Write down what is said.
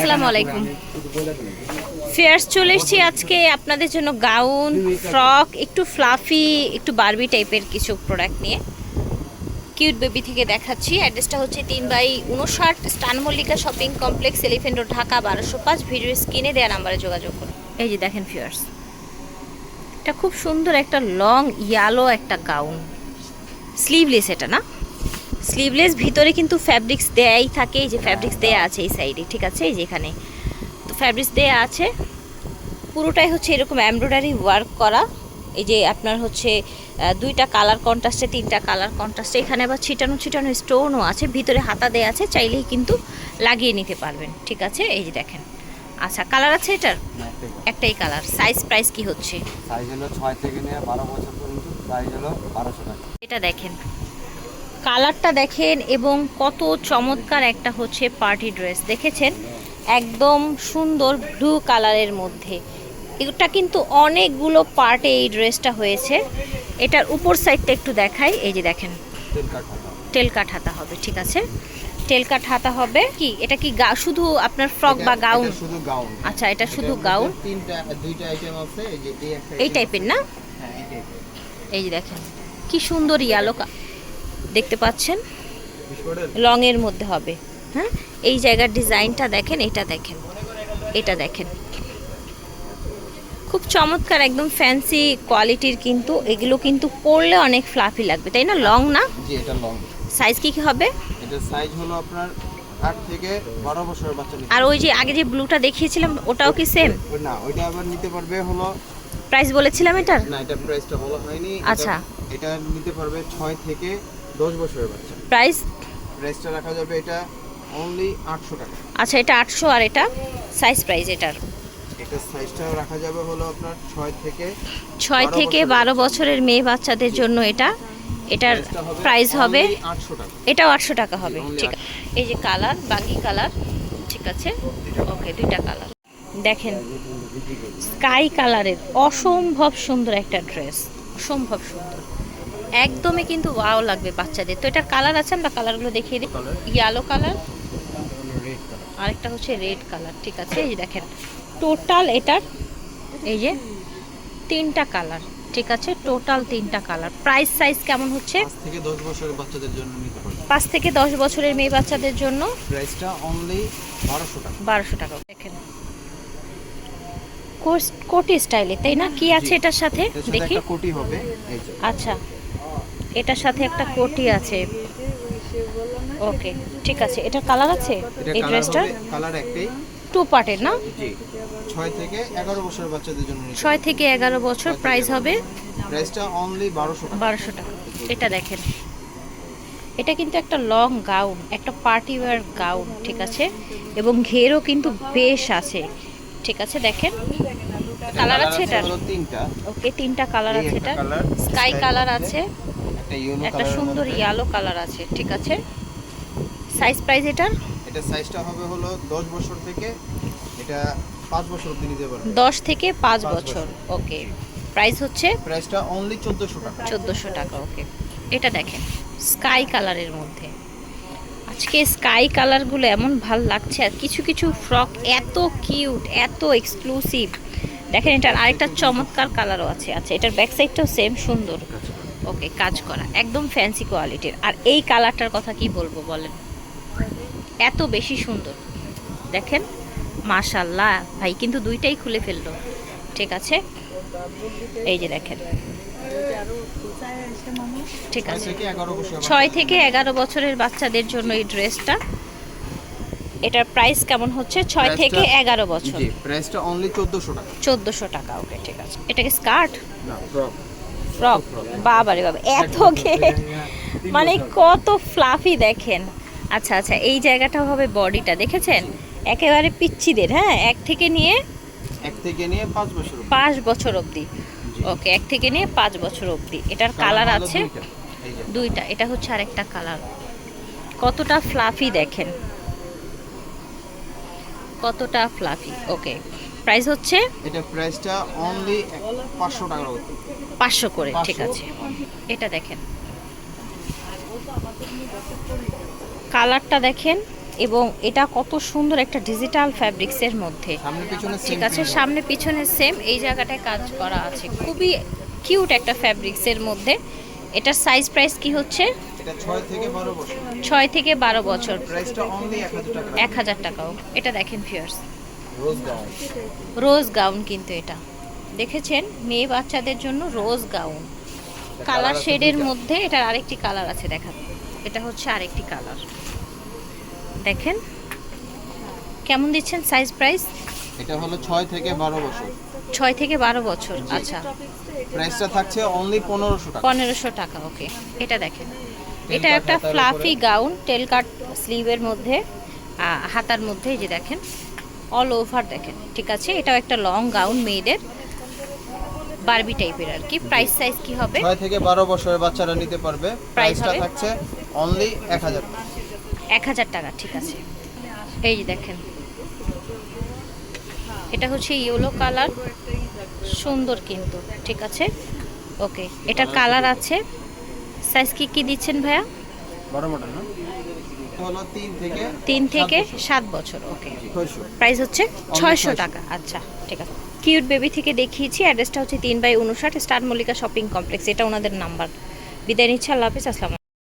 আসসালামু আলাইকুম। ফেয়ার্স চলে এসেছি আজকে আপনাদের জন্য গাউন, ফ্রক, একটু ফ্লাফি, একটু বারবি টাইপের কিছু প্রোডাক্ট নিয়ে। কিউট বেবি থেকে দেখাচ্ছি। অ্যাড্রেসটা হচ্ছে তিন বাই উনষাট স্টান Mallika shopping complex, elephant road, Dhaka বারোশো পাঁচ। ভিডিও স্ক্রিনে দেওয়া নাম্বারে যোগাযোগ করুন। এই যে দেখেন ফিয়ার্স, এটা খুব সুন্দর একটা লং ইয়ালো একটা গাউন। স্লিভলেস এটা না? স্লিভলেস ভিতরে কিন্তু ফ্যাব্রিক্স দেয়াই থাকে এই যে ফ্যাব্রিক্স দেয়া আছে এই সাইডে ঠিক আছে? এই যে এখানে। তো ফ্যাব্রিক্স দেয়া আছে। পুরোটাই হচ্ছে এরকম এমব্রয়ডারি ওয়ার্ক করা। এই যে আপনার হচ্ছে দুইটা কালার কন্ট্রাস্টে তিনটা কালার কন্ট্রাস্টে এখানে আবার ছিটানো ছিটানো স্টোনও আছে। ভিতরে হাতা দেয়া আছে চাইলেই কিন্তু লাগিয়ে নিতে পারবেন ঠিক আছে? এই যে দেখেন। আচ্ছা কালার আছে এটার? একটাই কালার সাইজ প্রাইস কি হচ্ছে? সাইজ হলো ছয় থেকে নিয়ে বারো বছর পর্যন্ত প্রাইস হলো বারোশো টাকা। এটা দেখেন। কালারটা দেখেন এবং কত চমৎকার একটা হচ্ছে পার্টি ড্রেস। দেখেছেন? একদম সুন্দর ব্লু কালারের মধ্যে। এটা কিন্তু অনেকগুলো পার্টে এই ড্রেসটা হয়েছে। এটার উপর সাইডটা একটু দেখাই। এই যে দেখেন। তেল কাটা টেল কাট হাতা হবে ঠিক আছে? টেল কাট হাতা হবে। কি? এটা কি গা শুধু আপনার ফ্রক বা গাউন শুধু গাউন আচ্ছা এটা শুধু গাউন তিনটা দুইটা আইটেম আছে এই যে এই টাইপের না? হ্যাঁ এই টাইপের এই যে দেখেন। কি সুন্দর ইয়ালো দেখতে পাচ্ছেন? লংয়ের মধ্যে হবে। হ্যাঁ? এই জায়গার ডিজাইনটা দেখেন এটা দেখেন এটা দেখেন। খুব চমৎকার একদম ফ্যান্সি কোয়ালিটির কিন্তু এগুলো কিন্তু পরলে অনেক ফ্লাফি লাগবে তাই না? লং না? জি এটা লং সাইজ কি কি হবে? এটা সাইজ হলো আপনার আট থেকে বারো বছরের বাচ্চা আর ওই যে আগে যে ব্লুটা দেখিয়েছিলাম ওটাও কি সেম না ওইটা আবার নিতে পারবে হলো প্রাইস বলেছিলাম এটার? না এটা প্রাইসটা বলা হয়নি। আচ্ছা। এটা নিতে পারবে ছয় থেকে দশ বছরের বাচ্চা। প্রাইস? প্রাইসটা রাখা যাবে এটা অনলি আটশো টাকা। আচ্ছা এটা আটশো আর এটা সাইজ প্রাইস এটার? এটা সাইজটা রাখা যাবে হলো আপনার ছয় থেকে ছয় বারো থেকে বছরের বারো বছরের মেয়ে বাচ্চাদের জন্য এটা। এটার প্রাইস হবে only আটশো টাকা। এটাও আটশো টাকা হবে ঠিক আছে। এই যে কালার বাকি কালার ঠিক আছে? ওকে দুইটা কালার। দেখেন স্কাই কালারের অসম্ভব সুন্দর একটা ড্রেস অসম্ভব সুন্দর। একদমই কিন্তু ওয়াও লাগবে বাচ্চাদের। তো এটার কালার আছে আমরা কালারগুলো দেখিয়ে দিই। ইয়েলো কালার আরেকটা হচ্ছে রেড কালার ঠিক আছে? এই দেখেন টোটাল এটার এই যে তিনটা কালার ঠিক আছে? টোটাল তিনটা কালার প্রাইস সাইজ কেমন হচ্ছে? পাঁচ থেকে দশ বছরের বাচ্চাদের জন্য পাঁচ থেকে দশ বছরের মেয়ে বাচ্চাদের জন্য প্রাইসটা অনলি বারোশো টাকা। বারোশো টাকা। দেখেন কোটি স্টাইলে তাই না? কি আছে এটার সাথে? দেখি। কোটি হবে। আচ্ছা। এটার সাথে একটা কোটি আছে। ওকে ঠিক আছে। এটার কালার আছে? এই ড্রেসটার? কালার একটাই। টু পার্টের না? ছয় থেকে এগারো বছরের বাচ্চাদের জন্য ছয় থেকে এগারো বছর প্রাইস হবে প্রাইসটা অনলি বারোশো বারোশো টাকা। এটা দেখেন। এটা কিন্তু একটা লং গাউন একটা পার্টি ওয়্যার গাউন ঠিক আছে? এবং ঘেরও কিন্তু বেশ আছে। ঠিক আছে দেখেন? কালার আছে এটার? হলো তিনটা। ওকে তিনটা কালার আছে এটা স্কাই কালার আছে। একটা ইউনো একটা সুন্দর ইয়েলো কালার আছে ঠিক আছে? সাইজ প্রাইস এটার? এটা সাইজটা হবে হলো দশ বছর থেকে এটা পাঁচ বছর অব্দি নিতে পারবে। দশ থেকে পাঁচ পাঁচ বছর বছর। ওকে। প্রাইস হচ্ছে? প্রাইসটা অনলি চোদ্দোশো টাকা। চোদ্দোশো টাকা ওকে। এটা দেখেন স্কাই কালারের মধ্যে। আজকে স্কাই কালারগুলো এমন ভালো লাগছে আর কিছু কিছু ফ্রক এত কিউট এত এক্সক্লুসিভ দেখেন এটার আরেকটা চমৎকার কালারও আছে। আচ্ছা এটার ব্যাক সাইডটাও সেম সুন্দর। ওকে কাজ করা একদম ফ্যান্সি কোয়ালিটির আর এই কালারটার কথা কি বলব বলেন? এত বেশি সুন্দর। দেখেন মাশাল্লাহ ভাই কিন্তু দুইটাই খুলে ফেলল। ঠিক আছে? এই যে দেখেন। ঠিক আছে। ছয় থেকে এগারো বছরের বাচ্চাদের জন্য এই ড্রেসটা এটার প্রাইস কেমন হচ্ছে? ছয় থেকে এগারো বছর। জি প্রাইসটা অনলি চোদ্দোশো টাকা। চোদ্দোশো টাকা ওকে ঠিক আছে। এটা কি স্কার্ট না ফ্রক বাবারে বাবা এত ঘে মানে কত ফ্লাফি দেখেন। আচ্ছা আচ্ছা এই জায়গাটা হবে বডিটা দেখেছেন? একেবারে পিচ্ছিদের হ্যাঁ? এক থেকে নিয়ে এক থেকে নিয়ে পাঁচ বছর অবধি। পাঁচ বছর অবধি। ওকে এক থেকে নিয়ে পাঁচ বছর অবধি। এটার কালার আছে? দুইটা। দুইটা এটা হচ্ছে আরেকটা কালার কতটা ফ্লাফি দেখেন? কতটা ফ্লাফি ওকে। প্রাইস হচ্ছে? এটা প্রাইসটা অনলি পাঁচশো টাকার মতো। পাঁচশো করে ঠিক আছে। এটা দেখেন। কালারটা দেখেন এবং এটা কত সুন্দর একটা ডিজিটাল ফ্যাব্রিক্সের মধ্যে। সামনে পিছনে ঠিক আছে সামনে পিছনে সেম এই জায়গাটায় কাজ করা আছে। খুবই কিউট একটা ফ্যাব্রিক্সের মধ্যে। এটার সাইজ প্রাইস কি হচ্ছে? এটা ছয় থেকে বারো বছর। টাকা। এক হাজার টাকাও। এটা দেখেন ফিয়ার্স রোজ গাউন কিন্তু এটা। দেখেছেন? মেয়ে বাচ্চাদের জন্য রোজ গাউন কালার শেডের মধ্যে এটার আরেকটি কালার আছে দেখান এটা হচ্ছে আরেকটি কালার দেখেন? কেমন দিচ্ছেন সাইজ প্রাইস এটা হলো ছয় থেকে বারো বছর। ছয় থেকে বারো বছর আচ্ছা। প্রাইসটা থাকছে অনলি পনেরোশো টাকা। পনেরোশো টাকা ওকে এটা দেখেন। এটা একটা ফ্লাফি গাউন টেল কাট স্লিভের মধ্যে হাতার মধ্যে এই যে দেখেন। অল ওভার দেখেন ঠিক আছে? এটাও একটা লং গাউন মেয়েদের বারবি টাইপের আর কি। প্রাইস সাইজ কি হবে? ছয় থেকে বারো বছরের বাচ্চারা নিতে পারবে। প্রাইসটা? থাকছে অনলি এক হাজার এক হাজার টাকা ঠিক আছে। এই যে দেখেন। এটা হচ্ছে ইয়েলো কালার সুন্দর কিন্তু ঠিক আছে? ওকে এটার কালার আছে। সাইজ কি কি দিচ্ছেন ভাইয়া? বড় মডেল না? হলো তিন থেকে তিন সাত থেকে বছর। বছর ওকে প্রাইস হচ্ছে ছয়শো। 600 টাকা আচ্ছা ঠিক আছে। কিউট বেবি থেকে দেখিয়েছি অ্যাড্রেসটা হচ্ছে তিন বাই উনষাট স্টার মল্লিকা শপিং কমপ্লেক্স এটা ওনাদের নাম্বার বিদায় নিচ্ছে আল্লাহ হাফিজ আসসালাম